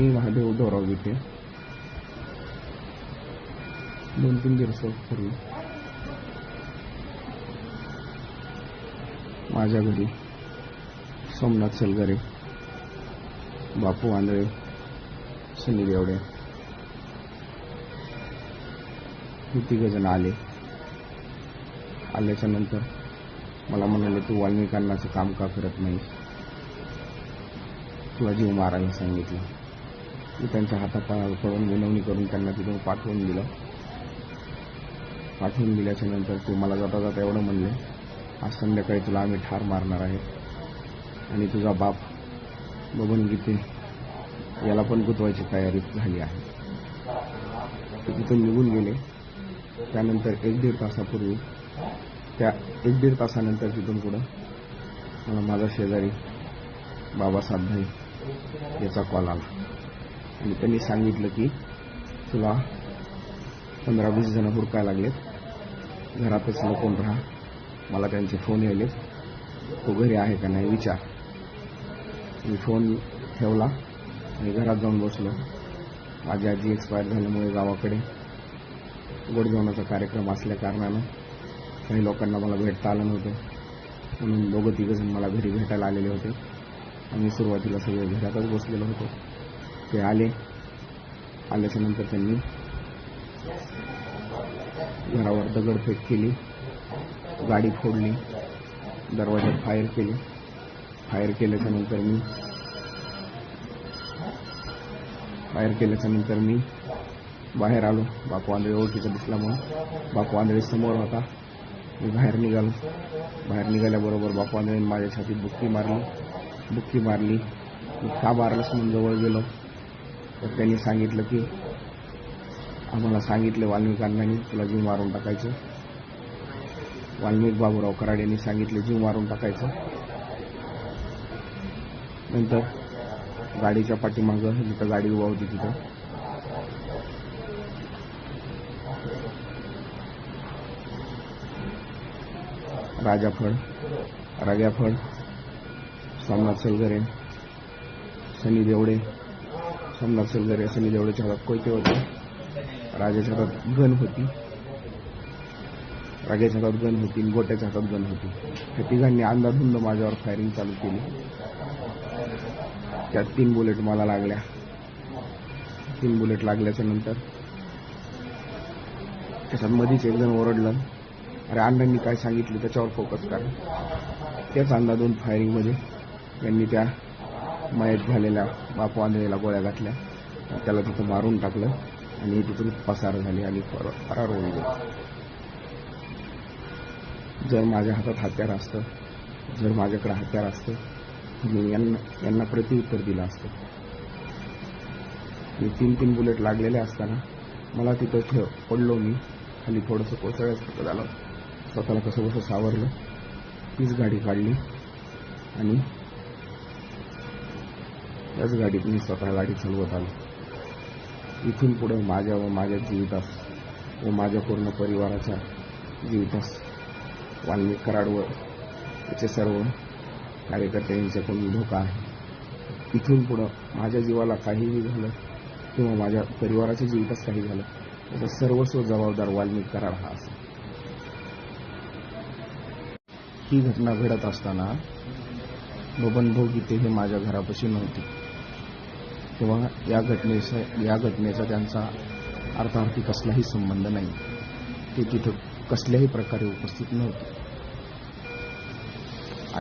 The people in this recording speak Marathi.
मी महादेव डोराव इथे दोन तीन दिवसापूर्वी माझ्या घरी सोमनाथ सलगरे बापू आंधळे सनी देवडे हे तिघजण आले. आल्याच्यानंतर मला म्हणाले तू वाल्मिकांनाचं काम का करत नाही तुला जीव मारायला सांगितलं. मी त्यांच्या हातापायावर विनवणी करून त्यांना तिथून पाठवून दिलं. पाठवून दिल्याच्या नंतर ते मला जाता जाता एवढं म्हणले आज संध्याकाळी तुला आम्ही ठार मारणार आहे आणि तुझा बाप बबन गीते याला पण गुतवायची तयारी झाली आहे. ते तिथून निघून गेले. त्यानंतर एक दीड तासापूर्वी त्या एक दीड तासानंतर तिथून पुढं मला माझा शेजारी बाबासाहेब भाई याचा कॉल आला. आणि त्यांनी सांगितलं की तुला पंधरा वीस जण हुडकायला लागलेत. घरातच लपून राहा. मला त्यांचे फोन यायलेत. तो घरी आहे का नाही विचार. मी फोन ठेवला आणि घरात जाऊन बसलो. माझी आजी एक्सपायर झाल्यामुळे गावाकडे गोडजेवणाचा कार्यक्रम असल्या कारणानं काही लोकांना मला भेटता आलं नव्हतं. म्हणून दोघं तिघंजण मला घरी भेटायला आलेले होते. आम्ही सुरुवातीला सगळे घरातच बसलेलो होतो. ते आले आल्याच्यानंतर त्यांनी घरावर दगडफेक केली. गाडी फोडली. दरवाज्यात फायर केली. फायर केल्याच्यानंतर मी फायर केल्याच्यानंतर मी बाहेर आलो. बापू आंधळे ओळखीचा दिसल्यामुळे. बापू आंधळे समोर होता. मी बाहेर निघालो. बाहेर निघाल्याबरोबर बापू आंधळेने माझ्या छातीत बुक्की मारली. बुक्की मारली. मी का मारलंस म्हणून जवळ गेलो. तर त्यांनी सांगितलं की आम्हाला सांगितलं वाल्मिकांनी तुला जीव मारून टाकायचं. वाल्मिक बाबूराव कराड यांनी सांगितले जीव मारून टाकायचं. नंतर गाडीच्या पाठीमागं जिथं गाडी उभा होती तिथं. राजाफळ राजाफळ सोमनाथ सलगरे सनी देवडे सोमनाथ सलगरे सनी देवडेच्या हातात कोयते होते राजाच्या हातात गन होती. राजाच्या हातात गण होती गोट्याच्या हातात गण होती. त्या तिघांनी अंदाधुंद माझ्यावर फायरिंग चालू केली. त्यात तीन बुलेट मला लागल्या. तीन बुलेट लागल्याच्या नंतर त्याच्यात मधीच एक जण ओरडलं. अरे अण्णांनी काय सांगितलं? त्याच्यावर फोकस करा. त्याच अंदाधून फायरिंगमध्ये त्यांनी त्या मयत झालेल्या बापू आंधळेला गोळ्या घातल्या. त्याला तिथं मारून टाकलं आणि तिथून पसार झाली आणि फर- फरार होऊन गेले. जर माझ्या हातात हत्यार असतं जर माझ्याकडे हत्यार असतं मी यांना यांना प्रत्युत्तर दिलं असतं. मी तीन तीन बुलेट लागलेले असताना मला तिथं ठेव पडलो मी. खाली थोडंसं कोसळल्यासारखं झालं. स्वतःला कसं कसं सावरलं. तीच गाडी काढली आणि त्याच गाडीत मी स्वतः गाडी चालवत आलो. इथून पुढे माझ्या व माझ्या जीवितास व माझ्या पूर्ण परिवाराच्या जीवितास वाल्मिक कराड व त्याचे सर्व कार्यकर्त्यांच्याकडून धोका आहे. इथून पुढं माझ्या जीवाला काहीही झालं किंवा माझ्या परिवाराच्या जीवितास काही झालं त्याचा सर्वस्व जबाबदार वाल्मिक कराड हा असेल ही घटना घडत असताना बबन भाऊ गीते हे माझ्या घरापाशी नव्हते. तेव्हा या घटनेचा या घटनेचा त्यांचा अर्थार्थी कसलाही संबंध नाही. ते तिथं कसल्याही प्रकारे उपस्थित नव्हते.